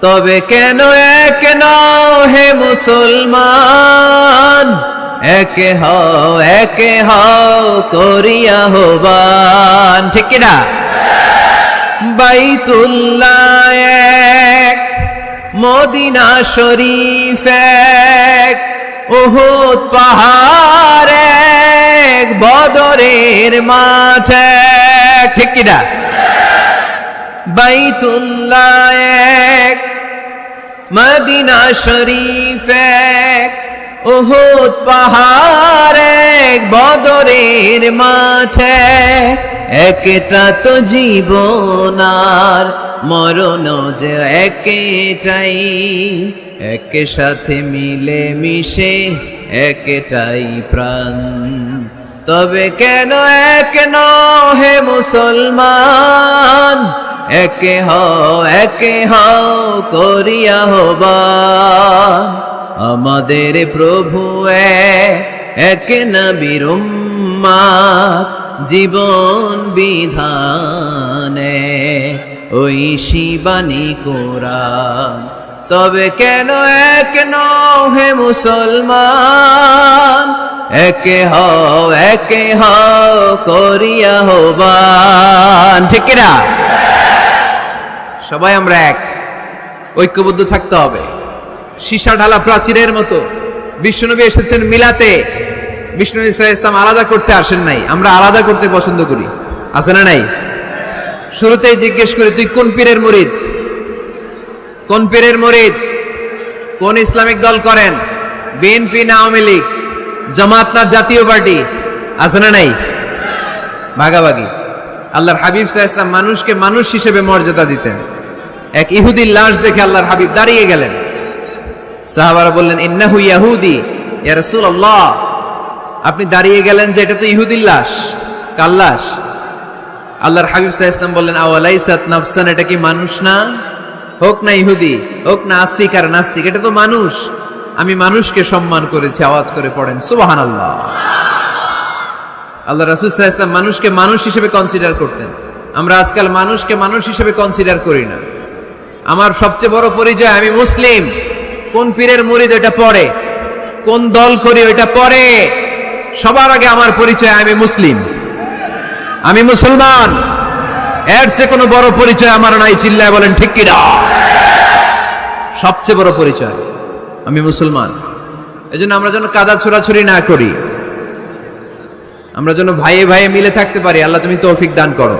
তবে কেন এক নও হে মুসলমান? একে হও একে হও করিয়া হবান ঠিক না? বাইতুল্লাহ এক, মদিনা শরীফ এক, উহুদ পাহাড় এক, বদরের মাঠ ঠিক কিনা বাইতুল্লাহ এক মদিনা শরীফ এক, উহুদ পাহাড় এক, বদরের মাঠে একটা তো জীবনার মরণ যে একেটাই এক সাথে মিলে মিশে একটাই প্রাণ। তবে কেন এক নও হে মুসলমান? একে হও একে হও করিয়া হবান আমাদের প্রভু এক, নবীর জীবন বিধানে। ওই শিবানী কোরআন। তবে কেন এক হে মুসলমান? একে হও একে হও করিয়া হবান ঠিক কিনা? সবাই আমরা এক। ঐক্যবদ্ধ থাকতে হবে। সীসা ঢালা প্রাচীরের মতো। বিষ্ণুনবী এসেছেন মিলাতে। বিষ্ণু ইসলাম ইসলাম আলাদা করতে আসেন নাই। আমরা আলাদা করতে পছন্দ করি। আছে না নাই? শুরুতেই জিজ্ঞেস করি, তুই কোন পীরের মরিদ? কোন পীরের মরিদ? কোন ইসলামিক দল করেন? বিএনপি না আওয়ামী লীগ? জামাত না জাতীয় পার্টি? আছে না নাই? ভাগাভাগি। আল্লাহর হাবিব সাহা ইসলাম মানুষকে মানুষ হিসেবে মর্যাদা দিতেন। এক ইহুদির লাশ দেখে আল্লাহর হাবিব দাঁড়িয়ে গেলেন। সাহাবারা বললেন, ইন্নাহু ইয়াহুদি। ইয়া রাসূলুল্লাহ। আপনি দাঁড়িয়ে গেলেন যে এটা তো ইহুদির লাশ। কার লাশ? আল্লাহর হাবিব সাহা বললেন, আওয়ালাইসাত নাফসান? এটা কি মানুষ না? হোক না ইহুদি, হোক না আস্তিক আর নাস্তিক, এটা তো মানুষ। আমি মানুষকে সম্মান করেছি, আওয়াজ করে পড়েন। সুবাহান আল্লাহ আল্লাহ রাসুল সাহা ইসলাম মানুষকে মানুষ হিসেবে কনসিডার করতেন। আমরা আজকাল মানুষকে মানুষ হিসেবে কনসিডার করি না। আমার সবচেয়ে বড় পরিচয়, আমি মুসলিম। কোন পীরের মুরিদ এটা পড়ে? কোন দল করি ওইটা পড়ে? সবার আগে আমার পরিচয়, আমি মুসলিম। আমি মুসলমান। এর চেয়ে কোনো বড় পরিচয় আমার নাই, চিল্লায় বলেন, ঠিক কিনা? সবচেয়ে বড় পরিচয়, আমি মুসলমান। এই জন্য আমরা যেন কাদা ছোড়াছুরি না করি। আমরা যেন ভাইয়ে ভাইয়ে মিলে থাকতে পারি। আল্লাহ তুমি তৌফিক দান করো।